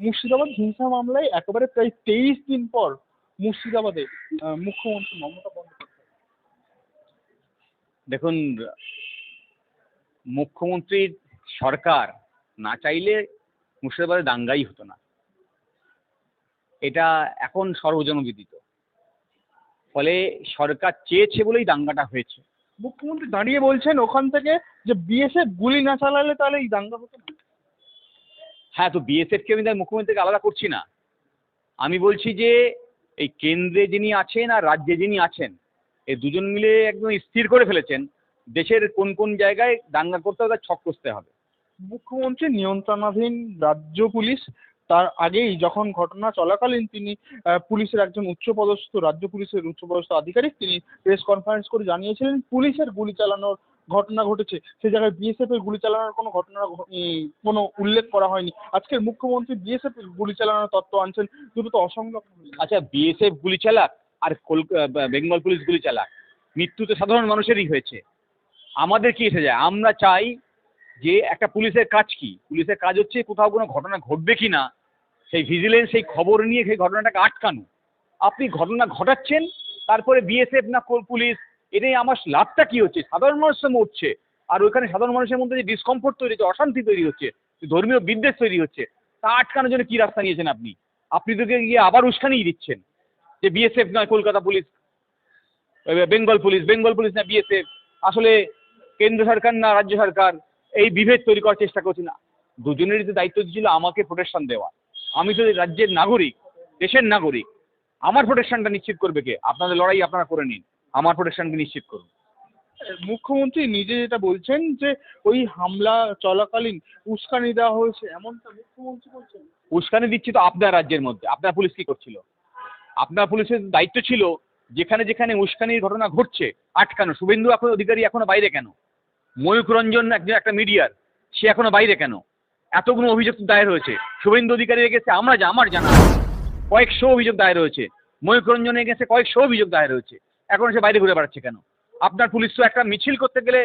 মুর্শিদাবাদ হিংসা মামলায় একেবারে প্রায় তেইশ দিন পর মুর্শিদাবাদে মুখ্যমন্ত্রী মমতা বন্দ্যোপাধ্যায়। দেখুন মুখ্যমন্ত্রীর সরকার না চাইলে মুর্শিদাবাদে দাঙ্গাই হতো না। এটা এখন সর্বজনবিদিত। ফলে সরকার চেয়েছে বলেই দাঙ্গাটা হয়েছে। মুখ্যমন্ত্রী দাঁড়িয়ে বলছেন ওখান থেকে যে বিএসএফ গুলি না চালালে তাহলে এই দাঙ্গা হতো না। হ্যাঁ তো বিএসএফকে আমি তার মুখ্যমন্ত্রীকে আলাদা করছি না। আমি বলছি যে, এই কেন্দ্রে যিনি আছেন আর রাজ্যে যিনি আছেন, এই দুজন মিলে একদম স্থির করে ফেলেছেন। দেশের কোন কোন জায়গায় দাঙ্গা করতে হবে ছক করতে হবে। মুখ্যমন্ত্রী নিয়ন্ত্রণাধীন রাজ্য পুলিশ, তার আগেই যখন ঘটনা চলাকালীন তিনি পুলিশের একজন উচ্চপদস্থ, রাজ্য পুলিশের উচ্চপদস্থ আধিকারিক, তিনি প্রেস কনফারেন্স করে জানিয়েছিলেন, পুলিশের গুলি চালানোর ঘটনা ঘটেছে, সে জায়গায় বিএসএফ এর গুলি চালানোর কোনো ঘটনা কোনো উল্লেখ করা হয়নি। আজকের মুখ্যমন্ত্রী বিএসএফ গুলি চালানোর তত্ত্ব আনছেন, দুটো তো অসংলগ্ন আচ্ছা বিএসএফ গুলি চালাক আর বেঙ্গল পুলিশ গুলি চালাক মৃত্যু তো সাধারণ মানুষেরই হয়েছে। আমাদের কি এসে যায়? আমরা চাই যে একটা পুলিশের কাজ কি? পুলিশের কাজ হচ্ছে কোথাও কোনো ঘটনা ঘটবে কি না, সেই ভিজিলেন্স সেই খবর নিয়ে সেই ঘটনাটাকে আটকানো। আপনি ঘটনা ঘটাচ্ছেন, তারপরে বিএসএফ না পুলিশ এটাই আমার লাভটা কি হচ্ছে? সাধারণ মানুষ তো মরছে আর ওইখানে সাধারণ মানুষের মধ্যে যে ডিসকমফোর্ট তৈরি হচ্ছে, অশান্তি তৈরি হচ্ছে ধর্মীয় বিদ্বেষ তৈরি হচ্ছে, তা আটকানোর জন্য কি রাস্তা নিয়েছেন আপনি? আপনি তো গিয়ে আবার উস্কানিই দিচ্ছেন যে বিএসএফ নয়, Kolkata police Bengal police Bengal police না বিএসএফ আসলে কেন্দ্র সরকার না রাজ্য সরকার এই বিভেদ তৈরি করার চেষ্টা করছে না। দুজনেরই তো দায়িত্ব ছিল আমাকে প্রোটেকশন দেওয়া। আমি তো রাজ্যের নাগরিক, দেশের নাগরিক। আমার প্রোটেকশনটা নিশ্চিত করবে কে? আপনাদের লড়াই আপনারা করে নিন। আমার প্রোটেকশনকে নিশ্চিত করুন। মুখ্যমন্ত্রী নিজে যেটা বলছেন যে ওই হামলা চলাকালীন উস্কানি দেওয়া হয়েছে এমনটা মুখ্যমন্ত্রী বলছেন? উস্কানি দিচ্ছি তো আপনার রাজ্যের মধ্যে। আপনার পুলিশ কি করছিল? আপনার পুলিশের দায়িত্ব ছিল যেখানে যেখানে উস্কানির ঘটনা ঘটছে আটকানো। শুভেন্দু এখন অধিকারী এখনও বাইরে কেন? ময়ূক রঞ্জন একজন একটা মিডিয়ার সে এখনও বাইরে কেন? এতগুলো অভিযোগ দায়ের হয়েছে। শুভেন্দু অধিকারী গেছে আমরা যা আমার জানা। কয়েকশো অভিযোগ দায়ের হয়েছে। ময়ূক রঞ্জনের গেছে কয়েকশো অভিযোগ দায়ের হয়েছে। এখন সে বাইরে ঘুরে বেড়াচ্ছে কেন? আপনার পুলিশ তো একটা মিছিল করতে গেলে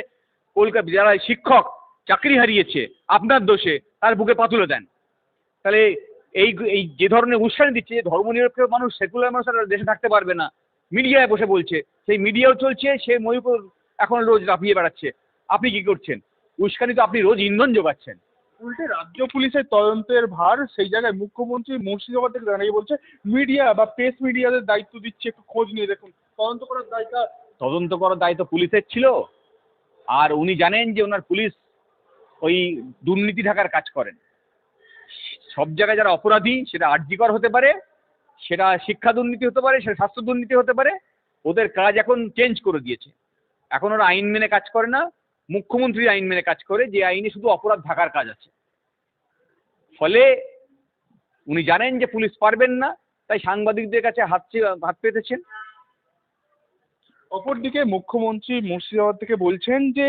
কলকাতা যারা শিক্ষক চাকরি হারিয়েছে, আপনার দোষে তার বুকে পাতুলে দেন। তাহলে এই এই যে ধরনের উস্কানি দিচ্ছে, যে ধর্মনিরপেক্ষ মানুষ, সেকুলার মানুষ আর দেশে থাকতে পারবে না। মিডিয়ায় বসে বলছে, সেই মিডিয়াও চলছে, সে ময়ূর এখন রোজ লাফিয়ে বেড়াচ্ছে। আপনি কি করছেন? উস্কানি তো আপনি রোজ ইন্ধন যোগাচ্ছেন। উল্টে রাজ্য পুলিশের তদন্তের ভার সেই জায়গায় মুখ্যমন্ত্রী মুর্শিদাবাদ থেকে দাঁড়িয়ে বলছে, মিডিয়া বা প্রেস মিডিয়াদের দায়িত্ব দিচ্ছে, একটু খোঁজ নিয়ে দেখুন। তদন্ত করার দায়িত্ব তদন্ত করার দায়িত্ব পুলিশের ছিল। আর উনি জানেন যে ওনার পুলিশ ওই দুর্নীতি ঢাকার কাজ করেন। সব জায়গায় যারা অপরাধী, সেটা আর্যিকর হতে পারে, সেটা শিক্ষা দুর্নীতি হতে পারে, সেটা স্বাস্থ্য দুর্নীতি হতে পারে, ওদের কাজ এখন চেঞ্জ করে দিয়েছে। এখন ওরা আইন মেনে কাজ করে না, মুখ্যমন্ত্রী আইন মেনে কাজ করে, যে আইনে শুধু অপরাধ ঢাকার কাজ আছে। ফলে উনি জানেন যে পুলিশ পারবেন না, তাই সাংবাদিকদের কাছে হাত হাত পেতেছেন। অপরদিকে মুখ্যমন্ত্রী মুর্শিদাবাদ থেকে বলছেন যে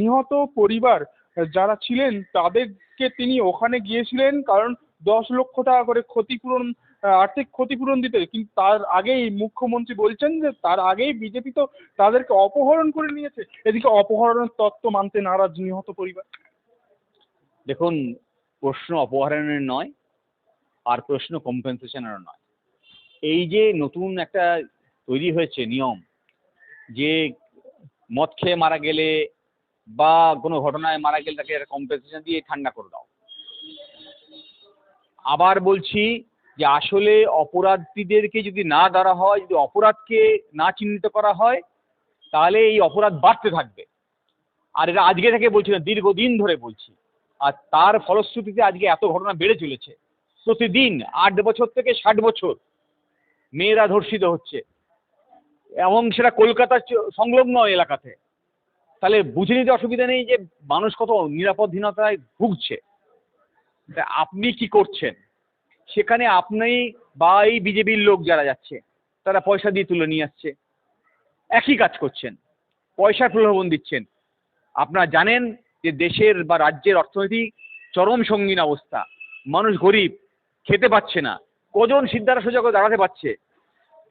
নিহত পরিবার যারা ছিলেন তাদেরকে তিনি ওখানে গিয়েছিলেন কারণ দশ লক্ষ টাকা করে ক্ষতিপূরণ আর্থিক ক্ষতিপূরণ দিতে। কিন্তু তার আগেই মুখ্যমন্ত্রী বলছেন যে, তার আগেই বিজেপি তো তাদেরকে অপহরণ করে নিয়েছে। এদিকে অপহরণের তত্ত্ব মানতে নারাজ নিহত পরিবার। দেখুন, প্রশ্ন অপহরণের নয়, আর প্রশ্ন কম্পেনসেশনেরও নয়। এই যে নতুন একটা তৈরি হয়েছে নিয়ম যে মদ খেয়ে মারা গেলে বা কোনো ঘটনায় মারা গেলে তাকে একটা কম্পেনসেশন দিয়ে ঠান্ডা করে দাও। আবার বলছি যে আসলে অপরাধীদেরকে যদি না ধরা হয়, যদি অপরাধকে না চিহ্নিত করা হয়, তাহলে এই অপরাধ বাড়তে থাকবে। আর এটা আজকে থেকে বলছি না, দীর্ঘদিন ধরে বলছি। আর তার ফলশ্রুতিতে আজকে এত ঘটনা বেড়ে চলেছে। প্রতিদিন আট বছর থেকে ষাট বছর মেয়েরা ধর্ষিত হচ্ছে। এবং সেটা কলকাতার সংলগ্ন এলাকাতে। তাহলে বুঝে নিতে অসুবিধা নেই যে মানুষ কত নিরাপদহীনতায় ভুগছে। আপনি কি করছেন? সেখানে আপনি বা এই বিজেপির লোক যারা যাচ্ছে, তারা পয়সা দিয়ে তুলে নিয়ে আসছে। একই কাজ করছেন, পয়সার প্রলোভন দিচ্ছেন। আপনারা জানেন যে দেশের বা রাজ্যের অর্থনীতি চরম সঙ্গীন অবস্থা। মানুষ গরিব, খেতে পাচ্ছে না। কজন সিদ্ধারা সোজা করে দাঁড়াতে পারছে?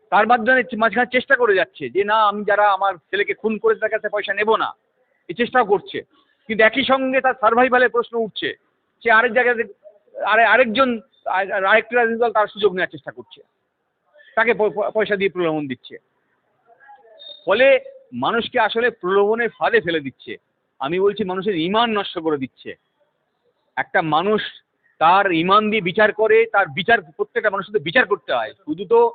তার মাধ্যমে মাঝখানে চেষ্টা করে যাচ্ছে যে, না, আমি যারা আমার ছেলেকে খুন করে তার কাছে পয়সা নেব না। এই চেষ্টাও করছে। কিন্তু একই সঙ্গে তার সার্ভাইভালের প্রশ্ন উঠছে সে আরেক জায়গায় আরে, আরেকজন আর- আর আরেকটি রাজনৈতিক দল তার সুযোগ নেওয়ার চেষ্টা করছে। তাকে পয়সা দিয়ে প্রলোভন দিচ্ছে। ফলে মানুষকে আসলে প্রলোভনের ফাঁদে ফেলে দিচ্ছে। আমি বলছি মানুষের ইমান নষ্ট করে দিচ্ছে। একটা মানুষ তার ইমান দিয়ে বিচার করে, তার বিচার, প্রত্যেকটা মানুষের বিচার করতে হয়। শুধু তো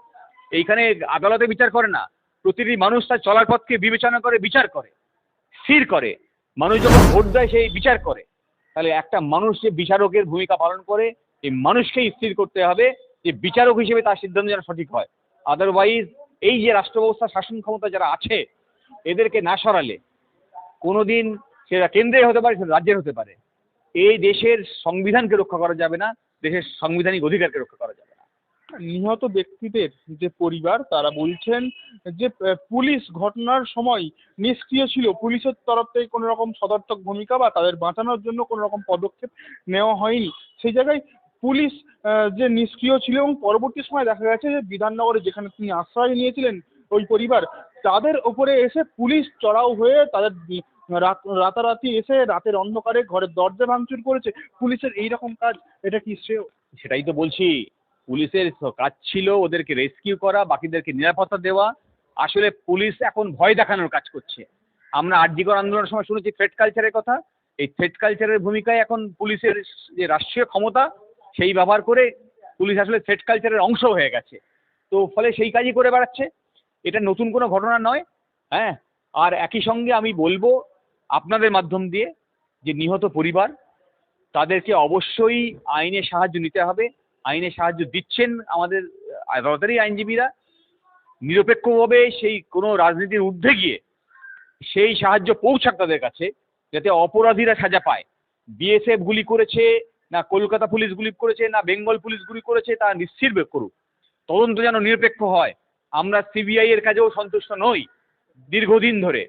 এইখানে আদালতে বিচার করে না। প্রতিটি মানুষ তার চলার পথকে বিবেচনা করে, বিচার করে, স্থির করে। মানুষ যখন ভোট দেয়, সেই বিচার করে। তাহলে একটা মানুষ যে বিচারকের ভূমিকা পালন করে, এই মানুষকেই স্থির করতে হবে যে বিচারক হিসেবে তার সিদ্ধান্ত যেন সঠিক হয়। আদারওয়াইজ এই যে রাষ্ট্র ব্যবস্থা শাসন ক্ষমতা যারা আছে, এদেরকে না সরালে কোনোদিন সেটা কেন্দ্রে হতে পারে, সেটা রাজ্যের হতে পারে। এই দেশের সংবিধানকে রক্ষা করা যাবে না, দেশের সাংবিধানিক অধিকারকে রক্ষা করা যাবে নিহত ব্যক্তিদের যে পরিবার, তারা বলছেন যে পুলিশ ঘটনার সময় নিষ্ক্রিয় ছিল। পুলিশের তরফ থেকে কোনো রকম সদর্থক ভূমিকা বা তাদের বাঁচানোর জন্য কোনো রকম পদক্ষেপ নেওয়া হয়নি। সেই জায়গায় পুলিশ যে নিষ্ক্রিয় ছিল এবং পরবর্তী সময় দেখা গেছে যে, বিধাননগরে যেখানে তিনি আশ্রয় নিয়েছিলেন ওই পরিবার, তাদের ওপরে এসে পুলিশ চড়াও হয়ে তাদের রাত, রাতারাতি এসে রাতের অন্ধকারে ঘরের দরজা ভাঙচুর করেছে। পুলিশের এই রকম কাজ, এটা কি সেটাই তো বলছি। পুলিশের কাজ ছিল ওদেরকে রেস্কিউ করা, বাকিদেরকে নিরাপত্তা দেওয়া। আসলে পুলিশ এখন ভয় দেখানোর কাজ করছে। আমরা আর্যিকর আন্দোলনের সময় শুনেছি থ্রেড কালচারের কথা। এই থ্রেড কালচারের ভূমিকায় এখন পুলিশের যে রাষ্ট্রীয় ক্ষমতা, সেই ব্যবহার করে পুলিশ আসলে থ্রেড কালচারের অংশ হয়ে গেছে। তো ফলে সেই কাজই করে বেড়াচ্ছে। এটা নতুন কোনো ঘটনা নয় হ্যাঁ? আর একই সঙ্গে আমি বলব আপনাদের মাধ্যম দিয়ে যে নিহত পরিবার, তাদেরকে অবশ্যই আইনের সাহায্য নিতে হবে। আইনের সাহায্য দিচ্ছেন আমাদের আদালতেরই আইনজীবীরা। নিরপেক্ষভাবে সেই কোনো রাজনীতির ঊর্ধ্বে গিয়ে সেই সাহায্য পৌঁছাক তাদের কাছে, যাতে অপরাধীরা সাজা পায়। বিএসএফ গুলি করেছে, না কলকাতা পুলিশ গুলি করেছে, না বেঙ্গল পুলিশ গুলি করেছে তা নিশ্চিত করুক। তদন্ত যেন নিরপেক্ষ হয়। আমরা সিবিআই এর কাজেও সন্তুষ্ট নই। দীর্ঘদিন ধরে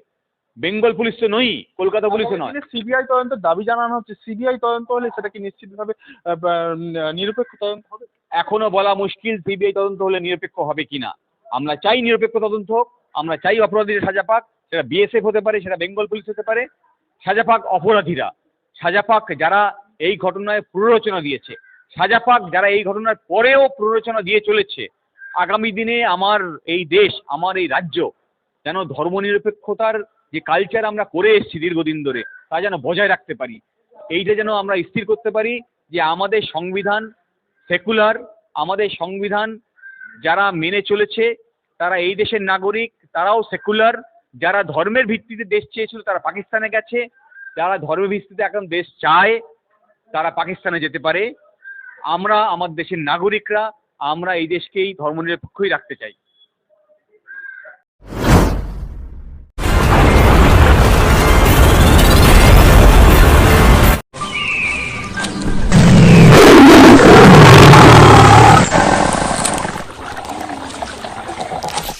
বেঙ্গল পুলিশ তো নই কলকাতা পুলিশও নয়। সিবিআই তদন্তের দাবি জানানো হচ্ছে সিবিআই তদন্ত হলে সেটা কি নিশ্চিতভাবে নিরপেক্ষ তদন্ত হবে? এখনও বলা মুশকিল সিবিআই তদন্ত হলে নিরপেক্ষ হবে কিনা। আমরা চাই নিরপেক্ষ তদন্ত হোক আমরা চাই অপরাধীরা সাজা পাক সেটা বিএসএফ হতে পারে সেটা বেঙ্গল পুলিশ হতে পারে সাজা পাক অপরাধীরা। সাজা পাক যারা এই ঘটনায় প্ররোচনা দিয়েছে সাজা পাক যারা এই ঘটনার পরেও প্ররোচনা দিয়ে চলেছে আগামী দিনে আমার এই দেশ আমার এই রাজ্য যেন ধর্মনিরপেক্ষতার যে কালচার আমরা করে এসেছি দীর্ঘদিন ধরে, তা যেন বজায় রাখতে পারি। এইটা যেন আমরা স্থির করতে পারি যে আমাদের সংবিধান সেকুলার আমাদের সংবিধান যারা মেনে চলেছে, তারা এই দেশের নাগরিক, তারাও সেকুলার যারা ধর্মের ভিত্তিতে দেশ চেয়েছিল তারা পাকিস্তানে গেছে, যারা ধর্মের ভিত্তিতে এখন দেশ চায় তারা পাকিস্তানে যেতে পারে। আমরা, আমার দেশের নাগরিকরা, আমরা এই দেশকেই ধর্মনিরপেক্ষই রাখতে চাই।